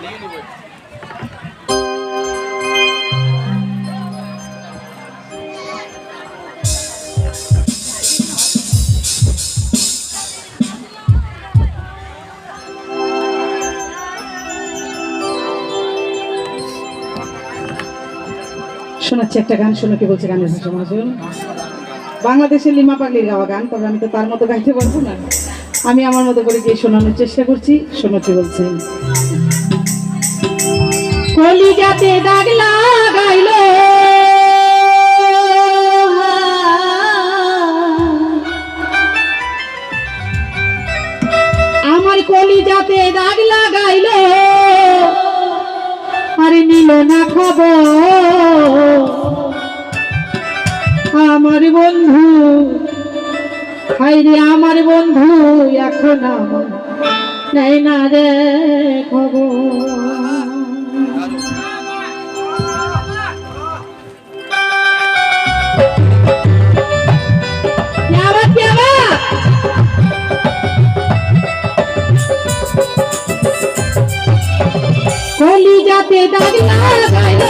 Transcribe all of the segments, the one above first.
শোনাচ্ছি একটা গান, শোনো কি বলছে গানের ভাষা মহাজন বাংলাদেশের লিমা পাগলির গাওয়া গান, তবে আমি তো তার মতো গাইতে পারব না। আমি আমার মতো করে গিয়ে শোনানোর চেষ্টা করছি। শোনো কি বলছে। কলিজাতে দাগ লাগাইল। আমার কলিজাতে দাগ লাগাইল। আরে নিল না খবর। আমার বন্ধু হাইরে আমার বন্ধু, এখন আমার নেই না রে খবর। কলিজাতে দাগ লাগাইল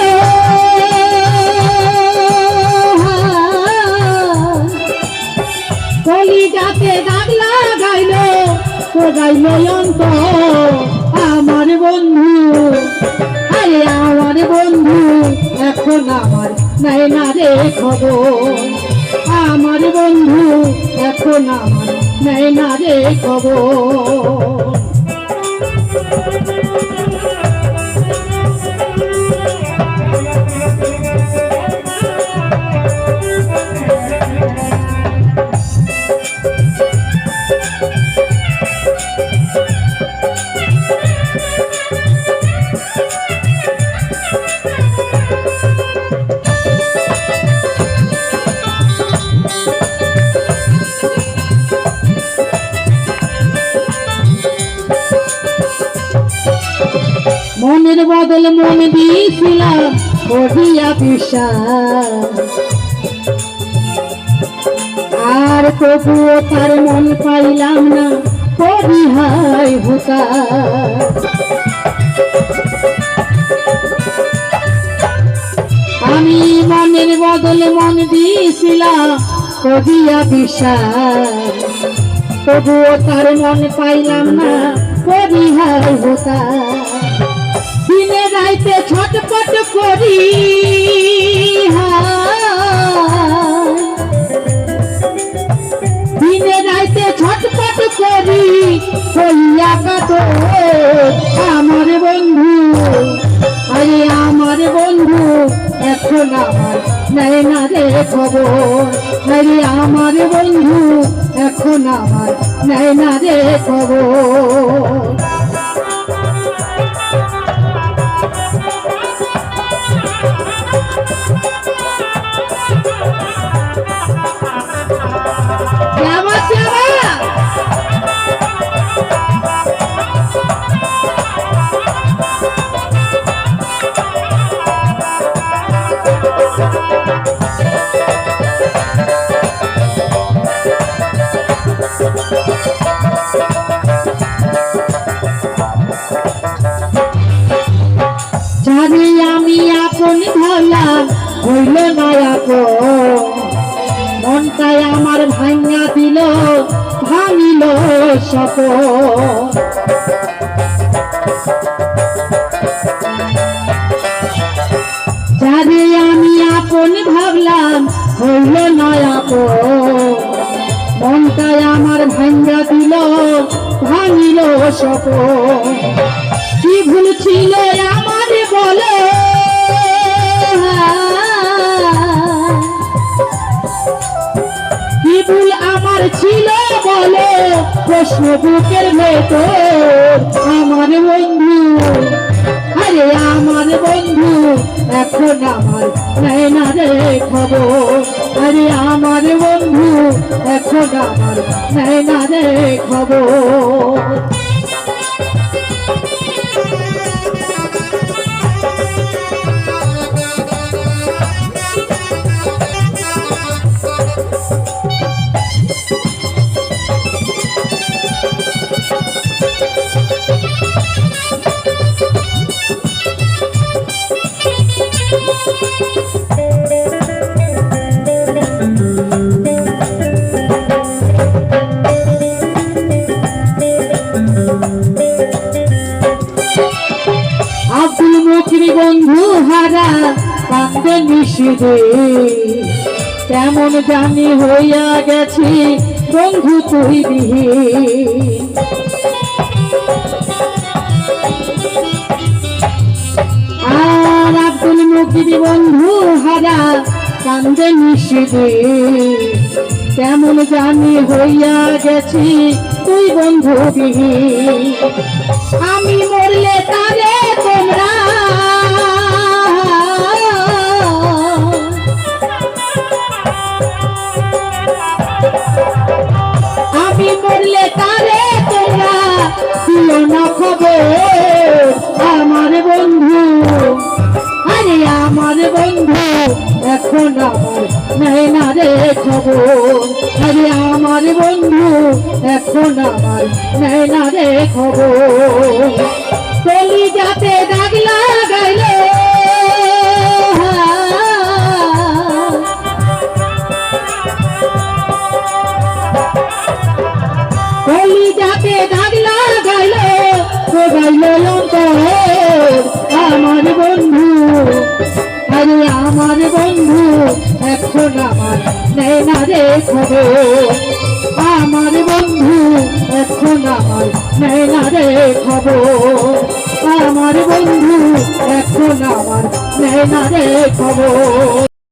কলিজাতে দাগ লাগাইল তো গাইল অন্ত আমার বন্ধু এখন আমার নাই না রে খবর। মনের বদল মন দিয়েছিলাম করিয়া বিশ্বাস আর তবুও তার মন পাইলাম না করি হাই হুকা। আমি মনের বদলে মন দিয়েছিলাম করিয়া বিশ্বাস তবুও তার মন পাইলাম না করি হাই রাইতে ছটপট করি। দিনে রাইতে ছটপট করি হইয়া কাত আমার বন্ধু। আরে আমার বন্ধু, এখন আমার নাই না রে খবর। আরে আমার বন্ধু, এখন আমার নাই না রে খবর। না মনটাই আমার ভাঙা দিল, ভাঙিল সপ যারে আমি আপন ভাবলাম, হইল না আপন। মনটাই আমার ভাঙা দিল, ভাঙিল সপ কি ভুল ছিল প্রশ্ন বুকের ভেতর, আমার বন্ধু, আরে আমার বন্ধু, এখন আমার নাই না খবর। আরে আমার বন্ধু, এখন আমার নাই না রে খবর। কান্দে কেমন জানি হইয়া গেছি বন্ধু বিহীন আর আব্দুল মুকিদ বন্ধু হারা কান্দে নিষেধে কেমন জানি হইয়া গেছি তুই বন্ধু আমি মরলে তারে বন্ধু, এখন আমার নেই রে খবর। আরে আমার বন্ধু, এখন আমার নেই রে খবর। চলি যাতে দাগ লাগাইলে খবর আমার বন্ধু, এখন আমার নেই না রে খবর। আমার বন্ধু, এখন আমার নেই না রে খবর।